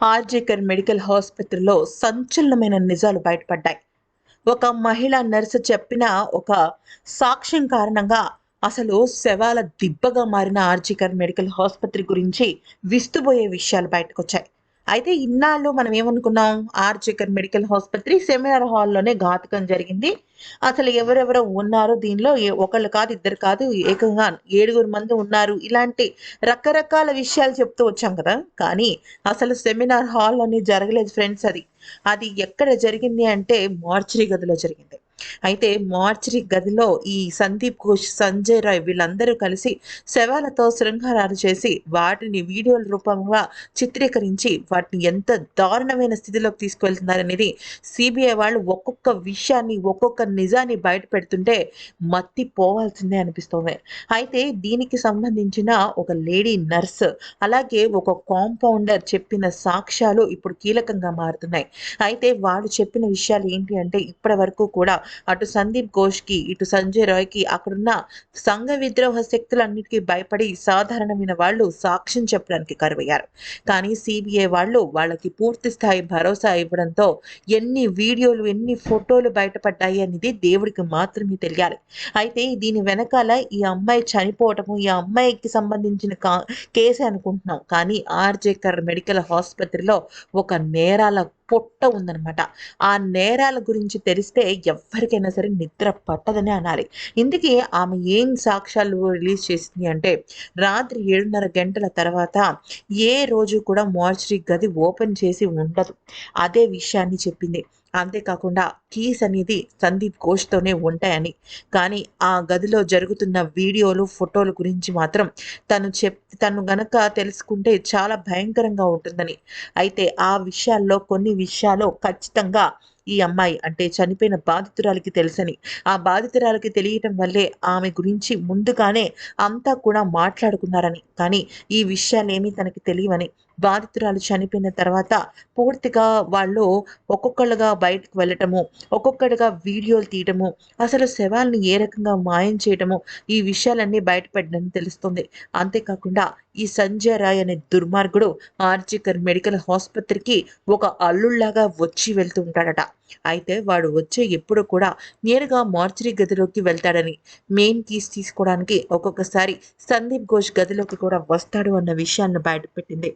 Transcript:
RG Kar medical ఆసుపత్రిలో సంచలనమైన నిజాలు బయటపడ్డాయి. ఒక మహిళా నర్సు చెప్పిన ఒక సాక్ష్యం కారణంగా అసలు శవాల దిబ్బగా మారిన ఆర్జికర్ మెడికల్ ఆసుపత్రి గురించి విస్తుపోయే విషయాలు బయటకు వచ్చాయి అయితే ఇన్నాళ్ళు మనం ఏమనుకున్నాం? ఆర్జికర్ మెడికల్ ఆసుపత్రి సెమినార్ హాల్లోనే ఘాతకం జరిగింది. అసలు ఎవరెవరో ఉన్నారు? దీనిలో ఏ- ఒకళ్ళు కాదు ఇద్దరు కాదు ఏకంగా ఏడుగురు మంది ఉన్నారు. ఇలాంటి రకరకాల విషయాలు చెప్తూ వచ్చాం కదా. కానీ అసలు సెమినార్ హాల్ అని జరగలేదు ఫ్రెండ్స్ అది. అది ఎక్కడ జరిగింది అంటే మార్చరీ గదిలో జరిగింది. అయితే మార్చరీ గదిలో ఈ సందీప్ ఘోష్ సంజయ్ రాయ్ వీళ్ళందరూ కలిసి శవాలతో శృంగారాలు చేసి వాటిని వీడియోల రూపంగా చిత్రీకరించి వాటిని ఎంత దారుణమైన స్థితిలోకి తీసుకువెళ్తున్నారనేది సిబిఐ వాళ్ళు ఒక్కొక్క విషయాన్ని ఒక్కొక్క నిజాన్ని బయట పెడుతుంటే మత్తి పోవాల్సిందే అనిపిస్తుంది. అయితే దీనికి సంబంధించిన ఒక లేడీ నర్స్ అలాగే ఒక కాంపౌండర్ చెప్పిన సాక్ష్యాలు ఇప్పుడు కీలకంగా మారుతున్నాయి. అయితే వాళ్ళు చెప్పిన విషయాలు ఏంటి అంటే ఇప్పటి వరకు కూడా అటు సందీప్ ఘోష్కి ఇటు సంజయ్ రాయ్కి అక్కడున్న సంఘ విద్రోహ శక్తులన్నిటికీ భయపడి సాధారణమైన వాళ్ళు సాక్ష్యం చెప్పడానికి కరువయ్యారు. కానీ సిబిఐ వాళ్ళు వాళ్ళకి పూర్తి స్థాయి భరోసా ఇవ్వడంతో ఎన్ని వీడియోలు ఎన్ని ఫోటోలు బయటపడ్డాయి అనేది దేవుడికి మాత్రమే తెలియాలి. అయితే దీని వెనకాల ఈ అమ్మాయి చనిపోవటము ఈ అమ్మాయికి సంబంధించిన కా కేసే అనుకుంటున్నాం. కానీ ఆర్జేకర్ మెడికల్ హాస్పత్రిలో ఒక నేరాల పొట్ట ఉందనమాట ఆ నేరాల గురించి తెలిస్తే ఎవరికైనా సరే నిద్ర పట్టదని అనాలి. ఇందుకే ఆమె ఏం సాక్ష్యాలు రిలీజ్ చేసింది అంటే రాత్రి ఏడున్నర గంటల తర్వాత ఏ రోజు కూడా మోర్చరీ గది ఓపెన్ చేసి ఉండదు. అదే విషయాన్ని చెప్పింది. అంతేకాకుండా కీస్ అనేది సందీప్ ఘోష్తోనే ఉంటాయని. కానీ ఆ గదిలో జరుగుతున్న వీడియోలు ఫోటోల గురించి మాత్రం తను చెప్ తను గనక తెలుసుకుంటే చాలా భయంకరంగా ఉంటుందని. అయితే ఆ విషయాల్లో కొన్ని విషయాలు ఖచ్చితంగా ఈ అమ్మాయి అంటే చనిపోయిన బాధితురాలికి తెలుసని. ఆ బాధితురాలికి తెలియటం వల్లే ఆమె గురించి ముందుగానే అంతా కూడా మాట్లాడుకున్నారని. కానీ ఈ విషయాలేమీ తనకి తెలియవని. బాధితురాలు చనిపోయిన తర్వాత పూర్తిగా వాళ్ళు ఒక్కొక్కళ్ళుగా బయటకు వెళ్ళటము ఒక్కొక్కడిగా వీడియోలు తీయటము అసలు శవాల్ని ఏ రకంగా మాయం చేయటము ఈ విషయాలన్నీ బయటపడ్డని తెలుస్తుంది. అంతేకాకుండా ఈ సంజయ్ రాయ్ అనే దుర్మార్గుడు ఆర్జికర్ మెడికల్ ఆసుపత్రికి ఒక అల్లుళ్ళాగా వచ్చి వెళ్తూ ఉంటాడట. అయితే వాడు వచ్చే ఎప్పుడు కూడా నేరుగా మార్చరీ గదిలోకి వెళ్తాడని మెయిన్ కీస్ తీసుకోవడానికి ఒక్కొక్కసారి సందీప్ ఘోష్ గదిలోకి కూడా వస్తాడు అన్న విషయాన్ని బయటపెట్టింది